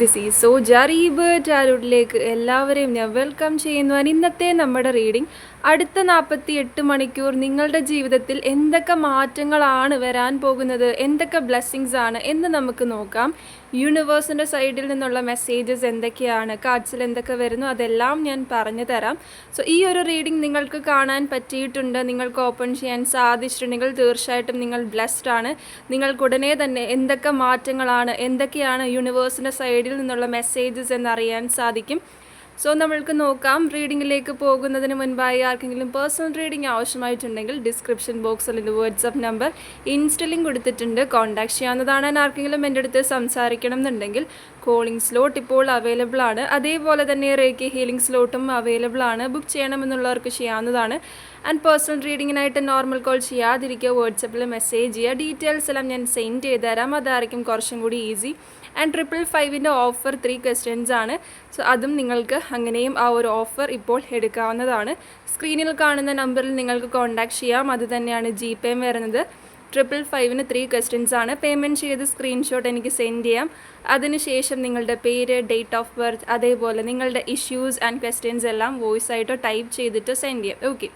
This is so ജറീബ് ടാരൂട്ടിലേക്ക് എല്ലാവരെയും ഞാൻ വെൽക്കം ചെയ്യുന്നു. ഇന്നത്തെ നമ്മുടെ റീഡിംഗ് അടുത്ത നാൽപ്പത്തി എട്ട് മണിക്കൂർ നിങ്ങളുടെ ജീവിതത്തിൽ എന്തൊക്കെ മാറ്റങ്ങളാണ് വരാൻ പോകുന്നത്? എന്തൊക്കെ ബ്ലെസ്സിങ്സ് ആണ്? എന്ന് നമുക്ക് നോക്കാം. യൂണിവേഴ്സിന്റെ സൈഡിൽ നിന്നുള്ള മെസ്സേജസ് എന്തൊക്കെയാണ് കാർഡ്സിൽ എന്തൊക്കെ വരുന്നു അതെല്ലാം ഞാൻ പറഞ്ഞു തരാം. സോ ഈ ഒരു റീഡിംഗ് നിങ്ങൾക്ക് കാണാൻ പറ്റിയിട്ടുണ്ട്. നിങ്ങൾക്ക് ഓപ്പൺ ചെയ്യാൻ സാധിച്ചിട്ടുണ്ടെങ്കിൽ തീർച്ചയായിട്ടും നിങ്ങൾ ബ്ലെസ്ഡ് ആണ്. നിങ്ങൾക്ക് ഉടനെ തന്നെ എന്തൊക്കെ മാറ്റങ്ങളാണ് എന്തൊക്കെയാണ് യൂണിവേഴ്സിന്റെ സൈഡിൽ നിന്നുള്ള മെസ്സേജസ് എന്നറിയാൻ സാധിക്കും. സോ നമ്മൾക്ക് നോക്കാം. റീഡിങ്ങിലേക്ക് പോകുന്നതിന് മുൻപായി ആർക്കെങ്കിലും പേഴ്സണൽ റീഡിംഗ് ആവശ്യമായിട്ടുണ്ടെങ്കിൽ ഡിസ്ക്രിപ്ഷൻ ബോക്സിൽ അല്ലെങ്കിൽ വാട്സപ്പ് നമ്പർ ഇൻസ്റ്റലിംഗ് കൊടുത്തിട്ടുണ്ട്. കോൺടാക്ട് ചെയ്യാവുന്നതാണ് ആർക്കെങ്കിലും എന്റെ അടുത്ത് സംസാരിക്കണം എന്നുണ്ടെങ്കിൽ. കോളിംഗ് സ്ലോട്ട് ഇപ്പോൾ അവൈലബിൾ ആണ്. അതേപോലെ തന്നെ റേക്കി ഹീലിംഗ് സ്ലോട്ടും അവൈലബിൾ ആണ്. ബുക്ക് ചെയ്യണമെന്നുള്ളവർക്ക് ചെയ്യാവുന്നതാണ്. ആൻഡ് പേഴ്സണൽ റീഡിങ്ങിനായിട്ട് നോർമൽ കോൾ ചെയ്യാതിരിക്കുക. വാട്സപ്പിൽ മെസ്സേജ് ചെയ്യുക. ഡീറ്റെയിൽസ് എല്ലാം ഞാൻ സെൻഡ് ചെയ്ത് തരാം അതായിരിക്കും കുറച്ചും കൂടി ഈസി ആൻഡ് ട്രിപ്പിൾ ഫൈവിന്റെ ഓഫർ ത്രീ ക്വസ്റ്റ്യൻസ് ആണ്. സോ അതും നിങ്ങൾക്ക് അങ്ങനെയും ആ ഒരു ഓഫർ ഇപ്പോൾ എടുക്കാവുന്നതാണ്. സ്ക്രീനിൽ കാണുന്ന നമ്പറിൽ നിങ്ങൾക്ക് കോൺടാക്ട് ചെയ്യാം. അത് തന്നെയാണ് ജി പേയും വരുന്നത് ട്രിപ്പിൾ ഫൈവിന് ത്രീ ക്വസ്റ്റ്യൻസ് ആണ്. പേയ്മെന്റ് ചെയ്ത് സ്ക്രീൻഷോട്ട് എനിക്ക് സെൻഡ് ചെയ്യാം. അതിനുശേഷം നിങ്ങളുടെ പേര് ഡേറ്റ് ഓഫ് ബർത്ത് അതേപോലെ നിങ്ങളുടെ ഇഷ്യൂസ് ആൻഡ് ക്വസ്റ്റ്യൻസ് എല്ലാം വോയിസ് ആയിട്ടോ ടൈപ്പ് ചെയ്തിട്ട് സെൻഡ് ചെയ്യാം. ഓക്കെ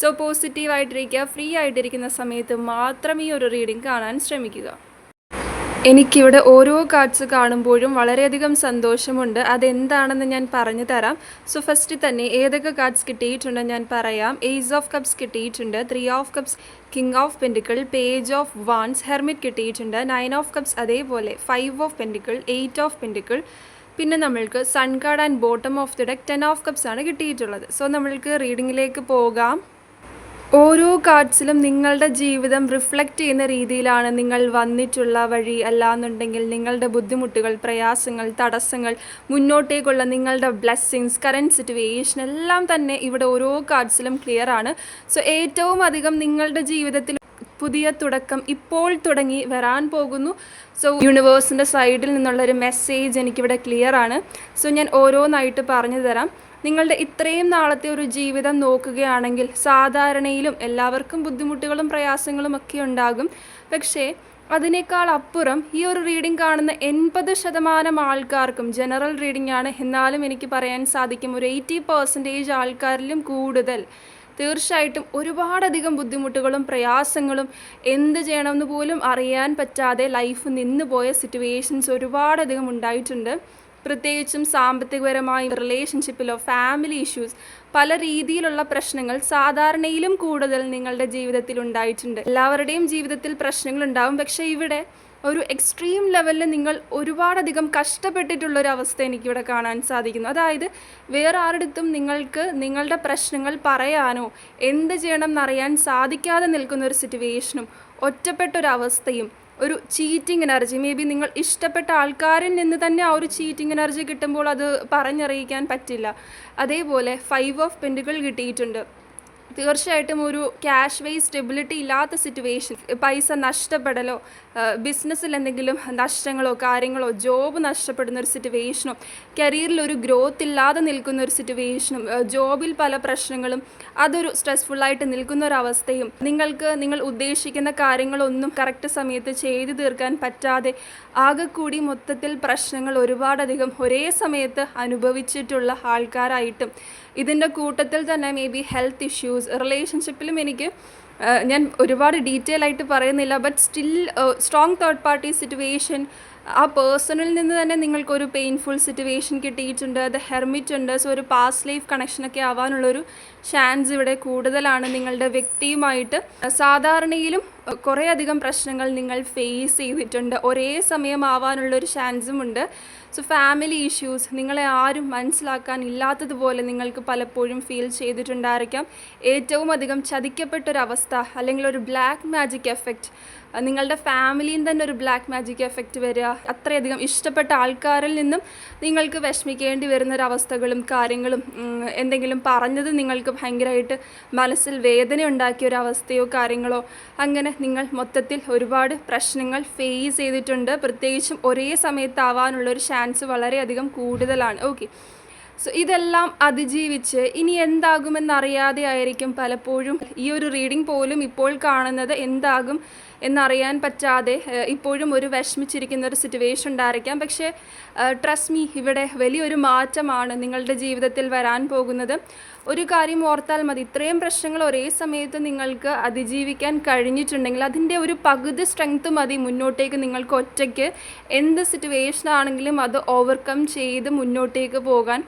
സോ പോസിറ്റീവായിട്ടിരിക്കുക ഫ്രീ ആയിട്ടിരിക്കുന്ന സമയത്ത് മാത്രം ഈ ഒരു റീഡിംഗ് കാണാൻ ശ്രമിക്കുക. എനിക്കിവിടെ ഓരോ കാർഡ്സ് കാണുമ്പോഴും വളരെയധികം സന്തോഷമുണ്ട്. അതെന്താണെന്ന് ഞാൻ പറഞ്ഞു തരാം. സോ ഫസ്റ്റ് തന്നെ ഏതൊക്കെ കാർഡ്സ് കിട്ടിയിട്ടുണ്ടെന്ന് ഞാൻ പറയാം. എയ്സ് ഓഫ് കപ്സ് കിട്ടിയിട്ടുണ്ട്. Three of cups king of pentacles page of wands hermit കിട്ടിയിട്ടുണ്ട്. നയൻ ഓഫ് കപ്സ് അതേപോലെ five of pentacles eight of pentacles പിന്നെ നമ്മൾക്ക് sun card and bottom of the deck ten of cups ആണ് കിട്ടിയിട്ടുള്ളത്. So നമ്മൾക്ക് റീഡിങ്ങിലേക്ക് പോകാം. ഓരോ കാർഡ്സിലും നിങ്ങളുടെ ജീവിതം റിഫ്ലക്റ്റ് ചെയ്യുന്ന രീതിയിലാണ് നിങ്ങൾ വന്നിട്ടുള്ള വഴി അല്ലാന്നുണ്ടെങ്കിൽ നിങ്ങളുടെ ബുദ്ധിമുട്ടുകൾ പ്രയാസങ്ങൾ തടസ്സങ്ങൾ മുന്നോട്ടേക്കുള്ള നിങ്ങളുടെ ബ്ലെസ്സിങ്സ് കറന്റ് സിറ്റുവേഷൻ എല്ലാം തന്നെ ഇവിടെ ഓരോ കാർഡ്സിലും ക്ലിയർ ആണ്. സോ ഏറ്റവും അധികം നിങ്ങളുടെ ജീവിതത്തിൽ പുതിയ തുടക്കം ഇപ്പോൾ തുടങ്ങി വരാൻ പോകുന്നു. സോ യൂണിവേഴ്സിന്റെ സൈഡിൽ നിന്നുള്ള ഒരു മെസ്സേജ് എനിക്കിവിടെ ക്ലിയർ ആണ്. സോ ഞാൻ ഓരോന്നായിട്ട് പറഞ്ഞു തരാം. നിങ്ങളുടെ ഇത്രയും നാളത്തെ ഒരു ജീവിതം നോക്കുകയാണെങ്കിൽ സാധാരണയിലും എല്ലാവർക്കും ബുദ്ധിമുട്ടുകളും പ്രയാസങ്ങളും ഒക്കെ ഉണ്ടാകും. പക്ഷേ അതിനേക്കാൾ അപ്പുറം ഈ ഒരു റീഡിംഗ് കാണുന്ന എൺപത് ശതമാനം ആൾക്കാർക്കും ജനറൽ റീഡിംഗ് ആണ്. എന്നാലും എനിക്ക് പറയാൻ സാധിക്കും ഒരു എയ്റ്റി പെർസെന്റേജ് ആൾക്കാരിലും കൂടുതൽ. തീർച്ചയായിട്ടും ഒരുപാടധികം ബുദ്ധിമുട്ടുകളും പ്രയാസങ്ങളും എന്ത് ചെയ്യണമെന്ന് പോലും അറിയാൻ പറ്റാതെ ലൈഫ് നിന്ന് പോയ സിറ്റുവേഷൻസ് ഒരുപാടധികം ഉണ്ടായിട്ടുണ്ട്. പ്രത്യേകിച്ചും സാമ്പത്തികപരമായി റിലേഷൻഷിപ്പിലോ ഫാമിലി ഇഷ്യൂസ് പല രീതിയിലുള്ള പ്രശ്നങ്ങൾ സാധാരണയിലും കൂടുതൽ നിങ്ങളുടെ ജീവിതത്തിൽ ഉണ്ടായിട്ടുണ്ട്. എല്ലാവരുടെയും ജീവിതത്തിൽ പ്രശ്നങ്ങൾ ഉണ്ടാവും. പക്ഷേ ഇവിടെ ഒരു എക്സ്ട്രീം ലെവലിൽ നിങ്ങൾ ഒരുപാടധികം കഷ്ടപ്പെട്ടിട്ടുള്ളൊരു അവസ്ഥ എനിക്കിവിടെ കാണാൻ സാധിക്കുന്നു. അതായത് വേറെ ആരുടെടുത്തും നിങ്ങൾക്ക് നിങ്ങളുടെ പ്രശ്നങ്ങൾ പറയാനോ എന്ത് ചെയ്യണം എന്നറിയാൻ സാധിക്കാതെ നിൽക്കുന്ന ഒരു സിറ്റുവേഷനും ഒറ്റപ്പെട്ടൊരവസ്ഥയും ഒരു ചീറ്റിംഗ് എനർജി മേ ബി നിങ്ങൾ ഇഷ്ടപ്പെട്ട ആൾക്കാരിൽ നിന്ന് തന്നെ ആ ഒരു ചീറ്റിംഗ് എനർജി കിട്ടുമ്പോൾ അത് പറഞ്ഞറിയിക്കാൻ പറ്റില്ല. അതേപോലെ ഫൈവ് ഓഫ് പെന്റുകൾ കിട്ടിയിട്ടുണ്ട്. തീർച്ചയായിട്ടും ഒരു ക്യാഷ് വൈസ് സ്റ്റെബിലിറ്റി ഇല്ലാത്ത സിറ്റുവേഷൻ പൈസ നഷ്ടപ്പെടലോ ബിസിനസ്സിൽ എന്തെങ്കിലും നഷ്ടങ്ങളോ കാര്യങ്ങളോ ജോബ് നഷ്ടപ്പെടുന്ന ഒരു സിറ്റുവേഷനോ കരിയറിൽ ഒരു ഗ്രോത്ത് ഇല്ലാതെ നിൽക്കുന്ന ഒരു സിറ്റുവേഷനും ജോബിൽ പല പ്രശ്നങ്ങളും അതൊരു സ്ട്രെസ്ഫുള്ളായിട്ട് നിൽക്കുന്ന ഒരു അവസ്ഥയും നിങ്ങൾക്ക് നിങ്ങൾ ഉദ്ദേശിക്കുന്ന കാര്യങ്ങളൊന്നും കറക്റ്റ് സമയത്ത് ചെയ്തു തീർക്കാൻ പറ്റാതെ ആകെ കൂടി മൊത്തത്തിൽ പ്രശ്നങ്ങൾ ഒരുപാടധികം ഒരേ സമയത്ത് അനുഭവിച്ചിട്ടുള്ള ആൾക്കാരായിട്ടും ഇതിന്റെ കൂട്ടത്തിൽ തന്നെ മേ ബി ഹെൽത്ത് ഇഷ്യൂസ് റിലേഷൻഷിപ്പിലും എനിക്ക് ഞാൻ ഒരുപാട് ഡീറ്റെയിൽ ആയിട്ട് പറയുന്നില്ല but still strong third party situation ആ പേഴ്സണിൽ നിന്ന് തന്നെ നിങ്ങൾക്കൊരു പെയിൻഫുൾ സിറ്റുവേഷൻ കിട്ടിയിട്ടുണ്ട് അത് ഹെർമിറ്റ് ഉണ്ട് സോ ഒരു പാസ്റ്റ് ലൈഫ് കണക്ഷനൊക്കെ ആവാനുള്ളൊരു ചാൻസ് ഇവിടെ കൂടുതലാണ് നിങ്ങളുടെ വ്യക്തിയുമായിട്ട്. സാധാരണയിലും കുറേ അധികം പ്രശ്നങ്ങൾ നിങ്ങൾ ഫേസ് ചെയ്തിട്ടുണ്ട്. ഒരേ സമയം ആവാനുള്ള ഒരു ചാൻസും ഉണ്ട്. സോ ഫാമിലി ഇഷ്യൂസ് നിങ്ങളെ ആരും മനസ്സിലാക്കാൻ ഇല്ലാത്തതുപോലെ നിങ്ങൾക്ക് പലപ്പോഴും ഫീൽ ചെയ്തിട്ടുണ്ടായിരിക്കാം. ഏറ്റവും അധികം ചതിക്കപ്പെട്ടൊരവസ്ഥ അല്ലെങ്കിൽ ഒരു ബ്ലാക്ക് മാജിക് എഫക്റ്റ് നിങ്ങളുടെ ഫാമിലിയിൽ തന്നെ ഒരു ബ്ലാക്ക് മാജിക് എഫക്റ്റ് വരിക അത്രയധികം ഇഷ്ടപ്പെട്ട ആൾക്കാരിൽ നിന്നും നിങ്ങൾക്ക് വിഷമിക്കേണ്ടി വരുന്ന ഒരവസ്ഥകളും കാര്യങ്ങളും എന്തെങ്കിലും പറഞ്ഞത് നിങ്ങൾക്ക് ഭയങ്കരമായിട്ട് മനസ്സിൽ വേദന ഉണ്ടാക്കിയ ഒരു അവസ്ഥയോ കാര്യങ്ങളോ അങ്ങനെ നിങ്ങൾ മൊത്തത്തിൽ ഒരുപാട് പ്രശ്നങ്ങൾ ഫേസ് ചെയ്തിട്ടുണ്ട്. പ്രത്യേകിച്ചും ഒരേ സമയത്താവാനുള്ളൊരു ചാൻസ് വളരെയധികം കൂടുതലാണ്. ഓക്കെ സോ ഇതെല്ലാം അതിജീവിച്ച് ഇനി എന്താകുമെന്നറിയാതെ ആയിരിക്കും പലപ്പോഴും ഈ ഒരു റീഡിംഗ് പോലും ഇപ്പോൾ കാണുന്നത്. എന്താകും? എന്നറിയാൻ പറ്റാതെ ഇപ്പോഴും ഒരു വിഷമിച്ചിരിക്കുന്ന ഒരു സിറ്റുവേഷൻ ഉണ്ടായിരിക്കാം. പക്ഷേ ട്രസ്റ്റ് മീ ഇവിടെ വലിയൊരു മാറ്റമാണ് നിങ്ങളുടെ ജീവിതത്തിൽ വരാൻ പോകുന്നത്. ഒരു കാര്യം ഓർത്താൽ മതി ഇത്രയും പ്രശ്നങ്ങൾ ഒരേ സമയത്ത് നിങ്ങൾക്ക് അതിജീവിക്കാൻ കഴിഞ്ഞിട്ടുണ്ടെങ്കിൽ അതിന്റെ ഒരു പകുതി സ്ട്രെങ്ത് മതി മുന്നോട്ടേക്ക് നിങ്ങൾക്ക് ഒറ്റയ്ക്ക്. എന്ത് സിറ്റുവേഷൻ ആണെങ്കിലും അത് ഓവർകം ചെയ്ത് മുന്നോട്ടേക്ക് പോകാൻ.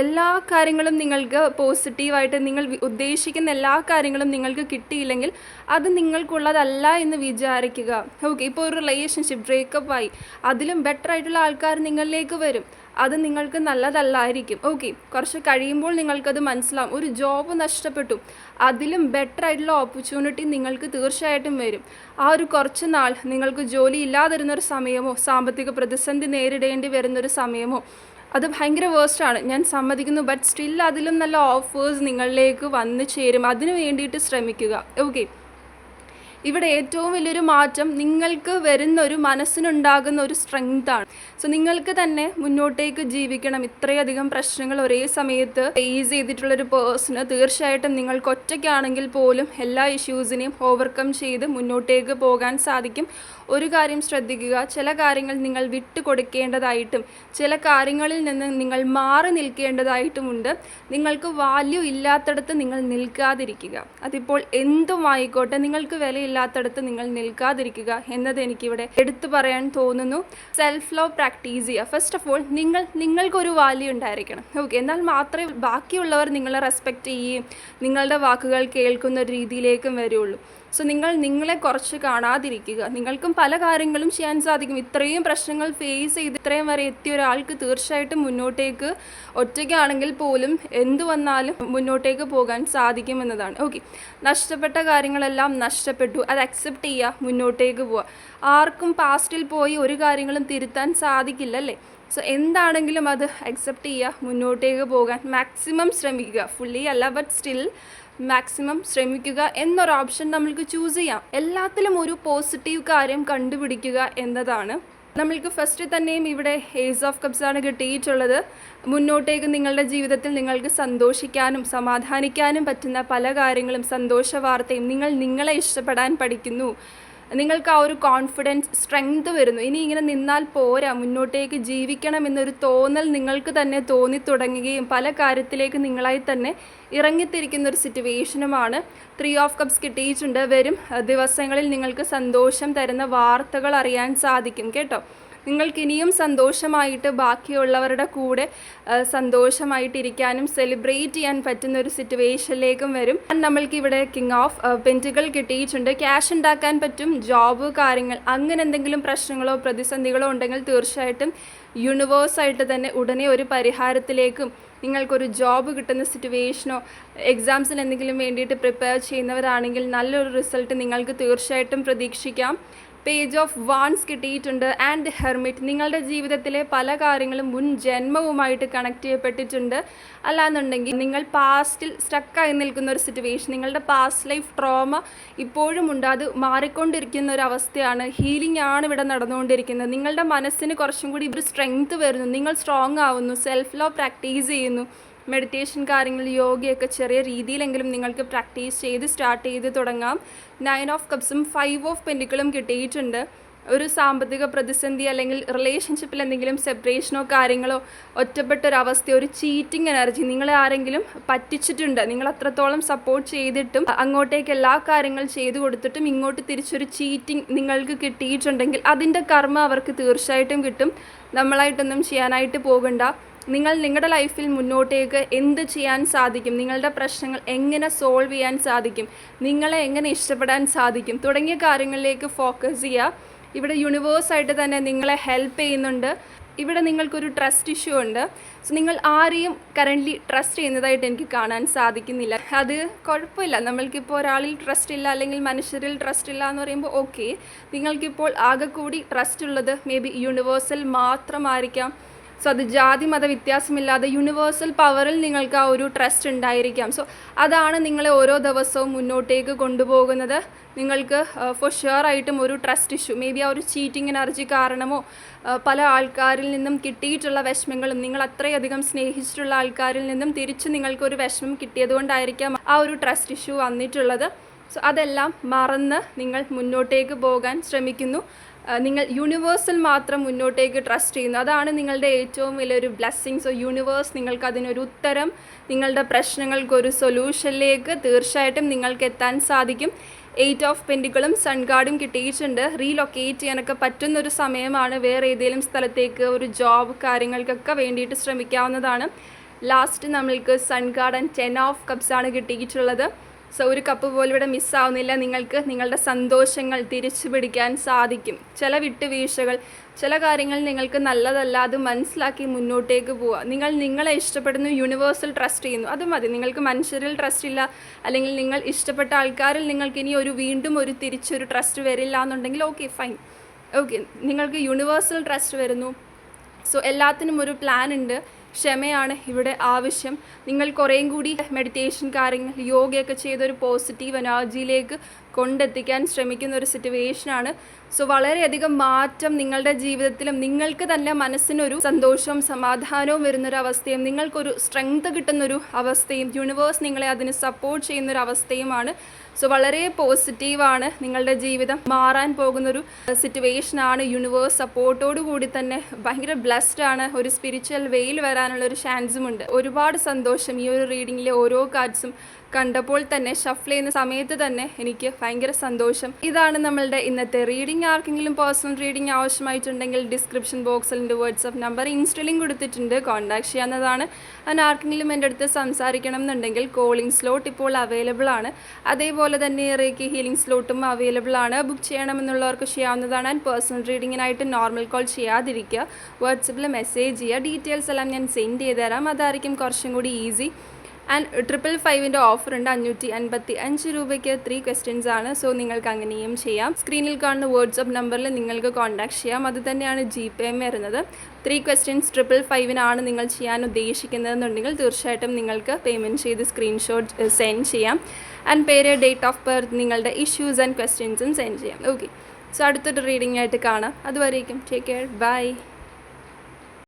എല്ലാ കാര്യങ്ങളും നിങ്ങൾക്ക് പോസിറ്റീവായിട്ട് നിങ്ങൾ ഉദ്ദേശിക്കുന്ന എല്ലാ കാര്യങ്ങളും നിങ്ങൾക്ക് കിട്ടിയില്ലെങ്കിൽ അത് നിങ്ങൾക്കുള്ളതല്ല എന്ന് വിചാരിക്കുക. ഓക്കെ ഇപ്പോൾ ഒരു റിലേഷൻഷിപ്പ് ബ്രേക്കപ്പ് ആയി. അതിലും ബെറ്റർ ആയിട്ടുള്ള ആൾക്കാർ നിങ്ങളിലേക്ക് വരും. അത് നിങ്ങൾക്ക് നല്ലതല്ലായിരിക്കും. ഓക്കെ കുറച്ച് കഴിയുമ്പോൾ നിങ്ങൾക്കത് മനസ്സിലാവും. ഒരു ജോബ് നഷ്ടപ്പെട്ടു. അതിലും ബെറ്റർ ആയിട്ടുള്ള ഓപ്പർച്യൂണിറ്റി നിങ്ങൾക്ക് തീർച്ചയായിട്ടും വരും. ആ ഒരു കുറച്ച് നാൾ നിങ്ങൾക്ക് ജോലി ഇല്ലാതിരുന്നൊരു സമയമോ സാമ്പത്തിക പ്രതിസന്ധി നേരിടേണ്ടി വരുന്നൊരു സമയമോ അത് ഭയങ്കര വേസ്റ്റാണ് ഞാൻ സമ്മതിക്കുന്നു ബട്ട് സ്റ്റിൽ അതിലും നല്ല ഓഫേഴ്സ് നിങ്ങളിലേക്ക് വന്നു ചേരും. അതിനു വേണ്ടിയിട്ട് ശ്രമിക്കുക. ഓക്കെ ഇവിടെ ഏറ്റവും വലിയൊരു മാറ്റം നിങ്ങൾക്ക് വരുന്ന ഒരു മനസ്സിനുണ്ടാകുന്ന ഒരു സ്ട്രെങ്താണ് സോ നിങ്ങൾക്ക് തന്നെ മുന്നോട്ടേക്ക് ജീവിക്കണം. ഇത്രയധികം പ്രശ്നങ്ങൾ ഒരേ സമയത്ത് ഫേസ് ചെയ്തിട്ടുള്ളൊരു പേഴ്സണ് തീർച്ചയായിട്ടും നിങ്ങൾക്ക് ഒറ്റയ്ക്കാണെങ്കിൽ പോലും എല്ലാ ഇഷ്യൂസിനെയും ഓവർകം ചെയ്ത് മുന്നോട്ടേക്ക് പോകാൻ സാധിക്കും. ഒരു കാര്യം ശ്രദ്ധിക്കുക. ചില കാര്യങ്ങൾ നിങ്ങൾ വിട്ടുകൊടുക്കേണ്ടതായിട്ടും ചില കാര്യങ്ങളിൽ നിന്ന് നിങ്ങൾ മാറി നിൽക്കേണ്ടതായിട്ടുമുണ്ട്. നിങ്ങൾക്ക് വാല്യൂ ഇല്ലാത്തടത്ത് നിങ്ങൾ നിൽക്കാതിരിക്കുക. അതിപ്പോൾ എന്തുമായിക്കോട്ടെ നിങ്ങൾക്ക് വിലയില്ലാത്തടത്ത് നിങ്ങൾ നിൽക്കാതിരിക്കുക എന്നത് എനിക്കിവിടെ എടുത്തു പറയാൻ തോന്നുന്നു. സെൽഫ് ലവ് പ്രാക്ടീസ് ചെയ്യുക ഫസ്റ്റ് ഓഫ് ഓൾ നിങ്ങൾ നിങ്ങൾക്കൊരു വാല്യൂ ഉണ്ടായിരിക്കണം. ഓക്കെ എന്നാൽ മാത്രമേ ബാക്കിയുള്ളവർ നിങ്ങളെ റെസ്പെക്റ്റ് ചെയ്യുകയും നിങ്ങളുടെ വാക്കുകൾ കേൾക്കുന്ന രീതിയിലേക്കും വരുള്ളൂ. സോ നിങ്ങൾ നിങ്ങളെ കുറച്ച് കാണാതിരിക്കുക. നിങ്ങൾക്കും പല കാര്യങ്ങളും ചെയ്യാൻ സാധിക്കും. ഇത്രയും പ്രശ്നങ്ങൾ ഫേസ് ചെയ്ത് ഇത്രയും വരെ എത്തിയ ഒരാൾക്ക് തീർച്ചയായിട്ടും മുന്നോട്ടേക്ക് ഒറ്റയ്ക്കാണെങ്കിൽ പോലും എന്തു വന്നാലും മുന്നോട്ടേക്ക് പോകാൻ സാധിക്കുമെന്നതാണ് ഓക്കെ നഷ്ടപ്പെട്ട കാര്യങ്ങളെല്ലാം നഷ്ടപ്പെട്ടു. അത് അക്സെപ്റ്റ് ചെയ്യുക മുന്നോട്ടേക്ക് പോവുക. ആർക്കും പാസ്റ്റിൽ പോയി ഒരു കാര്യങ്ങളും തിരുത്താൻ സാധിക്കില്ല അല്ലേ? സോ എന്താണെങ്കിലും അത് അക്സെപ്റ്റ് ചെയ്യുക മുന്നോട്ടേക്ക് പോകാൻ മാക്സിമം ശ്രമിക്കുക. ഫുള്ളി അല്ല ബട്ട് സ്റ്റിൽ മാക്സിമം ശ്രമിക്കുക എന്നൊരു ഓപ്ഷൻ നമ്മൾക്ക് ചൂസ് ചെയ്യാം. എല്ലാത്തിലും ഒരു പോസിറ്റീവ് കാര്യം കണ്ടുപിടിക്കുക എന്നതാണ്. നമ്മൾക്ക് ഫസ്റ്റ് തന്നെയും ഇവിടെ ഏസ് ഓഫ് കപ്സ് ആണ് കിട്ടിയിട്ടുള്ളത്. മുന്നോട്ടേക്ക് നിങ്ങളുടെ ജീവിതത്തിൽ നിങ്ങൾക്ക് സന്തോഷിക്കാനും സമാധാനിക്കാനും പറ്റുന്ന പല കാര്യങ്ങളും സന്തോഷ വാർത്തയും നിങ്ങൾ നിങ്ങളെ ഇഷ്ടപ്പെടാൻ പഠിക്കുന്നു. നിങ്ങൾക്ക് ആ ഒരു കോൺഫിഡൻസ് സ്ട്രെങ്ത് വരുന്നു. ഇനി ഇങ്ങനെ നിന്നാൽ പോരാ. മുന്നോട്ടേക്ക് ജീവിക്കണം എന്നൊരു തോന്നൽ നിങ്ങൾക്ക് തന്നെ തോന്നി തുടങ്ങുകയും പല കാര്യത്തിലേക്ക് നിങ്ങളായി തന്നെ ഇറങ്ങിത്തിരിക്കുന്ന ഒരു സിറ്റുവേഷനുമാണ് ത്രീ ഓഫ് കപ്സ് കിട്ടിയിട്ടുണ്ട്. വരും ദിവസങ്ങളിൽ നിങ്ങൾക്ക് സന്തോഷം തരുന്ന വാർത്തകൾ അറിയാൻ സാധിക്കും. കേട്ടോ? നിങ്ങൾക്ക് ഇനിയും സന്തോഷമായിട്ട് ബാക്കിയുള്ളവരുടെ കൂടെ സന്തോഷമായിട്ടിരിക്കാനും സെലിബ്രേറ്റ് ചെയ്യാൻ പറ്റുന്ന ഒരു സിറ്റുവേഷനിലേക്കും വരും. നമ്മൾക്ക് ഇവിടെ കിങ് ഓഫ് പെന്റുകൾ കിട്ടിയിട്ടുണ്ട്. ക്യാഷ് ഉണ്ടാക്കാൻ പറ്റും ജോബ് കാര്യങ്ങൾ അങ്ങനെ എന്തെങ്കിലും പ്രശ്നങ്ങളോ പ്രതിസന്ധികളോ ഉണ്ടെങ്കിൽ തീർച്ചയായിട്ടും യൂണിവേഴ്സായിട്ട് തന്നെ ഉടനെ ഒരു പരിഹാരത്തിലേക്കും നിങ്ങൾക്കൊരു ജോബ് കിട്ടുന്ന സിറ്റുവേഷനോ എക്സാംസിന് എന്തെങ്കിലും വേണ്ടിയിട്ട് പ്രിപ്പയർ ചെയ്യുന്നവരാണെങ്കിൽ നല്ലൊരു റിസൾട്ട് നിങ്ങൾക്ക് തീർച്ചയായിട്ടും പ്രതീക്ഷിക്കാം. പേജ് ഓഫ് വാൺസ് കിട്ടിയിട്ടുണ്ട്. ആൻഡ് ഹെർമിറ്റ് നിങ്ങളുടെ ജീവിതത്തിലെ പല കാര്യങ്ങളും മുൻ ജന്മവുമായിട്ട് കണക്ട് ചെയ്യപ്പെട്ടിട്ടുണ്ട്. അല്ലാന്നുണ്ടെങ്കിൽ നിങ്ങൾ പാസ്റ്റിൽ സ്റ്റക്കായി നിൽക്കുന്ന ഒരു സിറ്റുവേഷൻ നിങ്ങളുടെ പാസ്റ്റ് ലൈഫ് ട്രോമ ഇപ്പോഴും ഉണ്ട്. അത് മാറിക്കൊണ്ടിരിക്കുന്ന ഒരു അവസ്ഥയാണ്. ഹീലിംഗ് ആണ് ഇവിടെ നടന്നുകൊണ്ടിരിക്കുന്നത്. നിങ്ങളുടെ മനസ്സിന് കുറച്ചും കൂടി ഒരു സ്ട്രെങ്ത് വരുന്നു. നിങ്ങൾ സ്ട്രോങ് ആവുന്നു. സെൽഫ് ലോ പ്രാക്ടീസ് ചെയ്യുന്നു. മെഡിറ്റേഷൻ കാര്യങ്ങൾ യോഗയൊക്കെ ചെറിയ രീതിയിലെങ്കിലും നിങ്ങൾക്ക് പ്രാക്ടീസ് ചെയ്ത് സ്റ്റാർട്ട് ചെയ്ത് തുടങ്ങാം. നയൻ ഓഫ് കപ്സും ഫൈവ് ഓഫ് പെന്റിക്കിളും കിട്ടിയിട്ടുണ്ട്. ഒരു സാമ്പത്തിക പ്രതിസന്ധി അല്ലെങ്കിൽ റിലേഷൻഷിപ്പിൽ എന്തെങ്കിലും സെപ്പറേഷനോ കാര്യങ്ങളോ ഒറ്റപ്പെട്ട ഒരു ചീറ്റിംഗ് എനർജി നിങ്ങളെ ആരെങ്കിലും പറ്റിച്ചിട്ടുണ്ട്. നിങ്ങൾ അത്രത്തോളം സപ്പോർട്ട് ചെയ്തിട്ടും അങ്ങോട്ടേക്ക് എല്ലാ കാര്യങ്ങൾ ചെയ്തു കൊടുത്തിട്ടും ഇങ്ങോട്ട് തിരിച്ചൊരു ചീറ്റിംഗ് നിങ്ങൾക്ക് കിട്ടിയിട്ടുണ്ടെങ്കിൽ അതിന്റെ കർമ്മ അവർക്ക് തീർച്ചയായിട്ടും കിട്ടും. നമ്മളായിട്ടൊന്നും ചെയ്യാനായിട്ട് പോകണ്ട. നിങ്ങൾ നിങ്ങളുടെ ലൈഫിൽ മുന്നോട്ടേക്ക് എന്ത് ചെയ്യാൻ സാധിക്കും? നിങ്ങളുടെ പ്രശ്നങ്ങൾ എങ്ങനെ സോൾവ് ചെയ്യാൻ സാധിക്കും? നിങ്ങളെ എങ്ങനെ ഇഷ്ടപ്പെടാൻ സാധിക്കും? തുടങ്ങിയ കാര്യങ്ങളിലേക്ക് ഫോക്കസ് ചെയ്യുക. ഇവിടെ യൂണിവേഴ്സായിട്ട് തന്നെ നിങ്ങളെ ഹെൽപ്പ് ചെയ്യുന്നുണ്ട്. ഇവിടെ നിങ്ങൾക്കൊരു ട്രസ്റ്റ് ഇഷ്യൂ ഉണ്ട്. സോ നിങ്ങൾ ആരെയും കറന്റ്ലി ട്രസ്റ്റ് ചെയ്യുന്നതായിട്ട് എനിക്ക് കാണാൻ സാധിക്കുന്നില്ല. അത് കുഴപ്പമില്ല. നമ്മൾക്കിപ്പോൾ ഒരാളിൽ ട്രസ്റ്റ് ഇല്ല അല്ലെങ്കിൽ മനുഷ്യരിൽ ട്രസ്റ്റ് ഇല്ല എന്ന് പറയുമ്പോൾ ഓക്കെ നിങ്ങൾക്കിപ്പോൾ ആകെ കൂടി ട്രസ്റ്റ് ഉള്ളത് മേ ബി യൂണിവേഴ്സൽ മാത്രമായിരിക്കാം. സോ അത് ജാതി മത വ്യത്യാസമില്ലാതെ യൂണിവേഴ്സൽ പവറിൽ നിങ്ങൾക്ക് ആ ഒരു ട്രസ്റ്റ് ഉണ്ടായിരിക്കാം. സോ അതാണ് നിങ്ങളെ ഓരോ ദിവസവും മുന്നോട്ടേക്ക് കൊണ്ടുപോകുന്നത്. നിങ്ങൾക്ക് ഫോർ ഷുവർ ആയിട്ടും ഒരു ട്രസ്റ്റ് ഇഷ്യൂ മേ ബി ആ ഒരു ചീറ്റിംഗ് എനർജി കാരണമോ പല ആൾക്കാരിൽ നിന്നും കിട്ടിയിട്ടുള്ള വിഷമങ്ങളും നിങ്ങൾ അത്രയധികം സ്നേഹിച്ചിട്ടുള്ള ആൾക്കാരിൽ നിന്നും തിരിച്ച് നിങ്ങൾക്ക് ഒരു വിഷമം കിട്ടിയതുകൊണ്ടായിരിക്കാം ആ ഒരു ട്രസ്റ്റ് ഇഷ്യൂ വന്നിട്ടുള്ളത്. സോ അതെല്ലാം മറന്ന് നിങ്ങൾ മുന്നോട്ടേക്ക് പോകാൻ ശ്രമിക്കുന്നു. നിങ്ങൾ യൂണിവേഴ്സിൽ മാത്രം മുന്നോട്ടേക്ക് ട്രസ്റ്റ് ചെയ്യുന്നു. അതാണ് നിങ്ങളുടെ ഏറ്റവും വലിയൊരു ബ്ലെസ്സിങ് സോ യൂണിവേഴ്സ് നിങ്ങൾക്ക് അതിനൊരു ഉത്തരം നിങ്ങളുടെ പ്രശ്നങ്ങൾക്കൊരു സൊല്യൂഷനിലേക്ക് തീർച്ചയായിട്ടും നിങ്ങൾക്ക് എത്താൻ സാധിക്കും. എയ്റ്റ് ഓഫ് പെൻഡികളും സൺ കാർഡും കിട്ടിയിട്ടുണ്ട്. റീലൊക്കേറ്റ് ചെയ്യാനൊക്കെ പറ്റുന്നൊരു സമയമാണ്. വേറെ ഏതെങ്കിലും സ്ഥലത്തേക്ക് ഒരു ജോബ് കാര്യങ്ങൾക്കൊക്കെ വേണ്ടിയിട്ട് ശ്രമിക്കാവുന്നതാണ്. ലാസ്റ്റ് നമ്മൾക്ക് sun card and ten of കപ്സാണ് കിട്ടിയിട്ടുള്ളത്. സോ ഒരു കപ്പ് പോലും ഇവിടെ മിസ്സാവുന്നില്ല നിങ്ങൾക്ക് നിങ്ങളുടെ സന്തോഷങ്ങൾ തിരിച്ചു പിടിക്കാൻ സാധിക്കും. ചില വിട്ടുവീഴ്ചകൾ ചില കാര്യങ്ങൾ നിങ്ങൾക്ക് നല്ലതല്ല അത് മനസ്സിലാക്കി മുന്നോട്ടേക്ക് പോവുക. നിങ്ങൾ നിങ്ങളെ ഇഷ്ടപ്പെടുന്നു യൂണിവേഴ്സൽ ട്രസ്റ്റ് ചെയ്യുന്നു. അത് മതി. നിങ്ങൾക്ക് മനുഷ്യരിൽ ട്രസ്റ്റ് ഇല്ല അല്ലെങ്കിൽ നിങ്ങൾ ഇഷ്ടപ്പെട്ട ആൾക്കാരിൽ നിങ്ങൾക്ക് ഇനി ഒരു വീണ്ടും ഒരു തിരിച്ചൊരു ട്രസ്റ്റ് വരില്ല എന്നുണ്ടെങ്കിൽ ഓക്കെ ഫൈൻ ഓക്കെ നിങ്ങൾക്ക് യൂണിവേഴ്സൽ ട്രസ്റ്റ് വരുന്നു. സോ എല്ലാത്തിനും ഒരു പ്ലാൻ ഉണ്ട്. ക്ഷമയാണ് ഇവിടെ ആവശ്യം. നിങ്ങൾ കുറേയും കൂടി മെഡിറ്റേഷൻ കാര്യങ്ങൾ യോഗയൊക്കെ ചെയ്തൊരു പോസിറ്റീവ് എനർജിയിലേക്ക് കൊണ്ടെത്തിക്കാൻ ശ്രമിക്കുന്ന ഒരു സിറ്റുവേഷനാണ് സോ വളരെയധികം മാറ്റം നിങ്ങളുടെ ജീവിതത്തിലും നിങ്ങൾക്ക് തന്നെ മനസ്സിനൊരു സന്തോഷവും സമാധാനവും വരുന്നൊരു അവസ്ഥയും നിങ്ങൾക്കൊരു സ്ട്രെങ്ത് കിട്ടുന്നൊരു അവസ്ഥയും യൂണിവേഴ്സ് നിങ്ങളെ അതിന് സപ്പോർട്ട് ചെയ്യുന്നൊരു അവസ്ഥയുമാണ്. സോ വളരെ പോസിറ്റീവാണ് നിങ്ങളുടെ ജീവിതം മാറാൻ പോകുന്നൊരു സിറ്റുവേഷനാണ് യൂണിവേഴ്സ് സപ്പോർട്ടോടു കൂടി തന്നെ ഭയങ്കര ബ്ലെസ്ഡ് ആണ്. ഒരു സ്പിരിച്വൽ വെയിൽ വരാനുള്ള ഒരു ചാൻസും ഉണ്ട്. ഒരുപാട് സന്തോഷം ഈ ഒരു റീഡിങ്ങിലെ ഓരോ കാർഡ്സും കണ്ടപ്പോൾ തന്നെ ഷഫിൾ ചെയ്യുന്ന സമയത്ത് തന്നെ എനിക്ക് ഭയങ്കര സന്തോഷം. ഇതാണ് നമ്മളുടെ ഇന്നത്തെ റീഡിംഗ് ആർക്കെങ്കിലും പേഴ്സണൽ റീഡിംഗ് ആവശ്യമായിട്ടുണ്ടെങ്കിൽ ഡിസ്ക്രിപ്ഷൻ ബോക്സിൽ എന്റെ വാട്സപ്പ് നമ്പർ ഇൻസ്റ്റലിംഗ് കൊടുത്തിട്ടുണ്ട്. കോൺടാക്ട് ചെയ്യാവുന്നതാണ്. അതിന് ആർക്കെങ്കിലും എന്റെ അടുത്ത് സംസാരിക്കണം എന്നുണ്ടെങ്കിൽ കോളിംഗ് സ്ലോട്ട് ഇപ്പോൾ അവൈലബിൾ ആണ്. അതേപോലെ തന്നെ റേക്കി ഹീലിംഗ് സ്ലോട്ടും അവൈലബിൾ ആണ്. ബുക്ക് ചെയ്യണമെന്നുള്ളവർക്ക് ചെയ്യാവുന്നതാണ്. ആൻഡ് പേഴ്സണൽ റീഡിങ്ങിനായിട്ട് നോർമൽ കോൾ ചെയ്യാതിരിക്കുക. വാട്സപ്പിൽ മെസ്സേജ് ചെയ്യുക. ഡീറ്റെയിൽസ് എല്ലാം ഞാൻ സെൻഡ് ചെയ്ത് തരാം അതായിരിക്കും കുറച്ചും കൂടി ഈസി ആൻഡ് ട്രിപ്പിൾ ഫൈവിന്റെ ഓഫർ ഉണ്ട്. അഞ്ഞൂറ്റി അൻപത്തി അഞ്ച് രൂപയ്ക്ക് ത്രീ ക്വസ്റ്റ്യൻസ് ആണ്. സോ നിങ്ങൾക്ക് അങ്ങനെയും ചെയ്യാം. സ്ക്രീനിൽ കാണുന്ന വാട്സപ്പ് നമ്പറിൽ നിങ്ങൾക്ക് കോൺടാക്ട് ചെയ്യാം. അത് തന്നെയാണ് ജി പേ എം വരുന്നത് ത്രീ ക്വസ്റ്റ്യൻസ് ട്രിപ്പിൾ ഫൈവിനാണ് നിങ്ങൾ ചെയ്യാൻ ഉദ്ദേശിക്കുന്നതെന്നുണ്ടെങ്കിൽ തീർച്ചയായിട്ടും നിങ്ങൾക്ക് പേയ്മെന്റ് ചെയ്ത് സ്ക്രീൻഷോട്ട് സെൻഡ് ചെയ്യാം. ആൻഡ് പേര് ഡേറ്റ് ഓഫ് ബർത്ത് നിങ്ങളുടെ ഇഷ്യൂസ് ആൻഡ് ക്വസ്റ്റ്യൻസും സെൻഡ് ചെയ്യാം. ഓക്കെ സോ അടുത്തൊരു റീഡിംഗ് ആയിട്ട് കാണാം. അതുവരേക്കും. Take care bye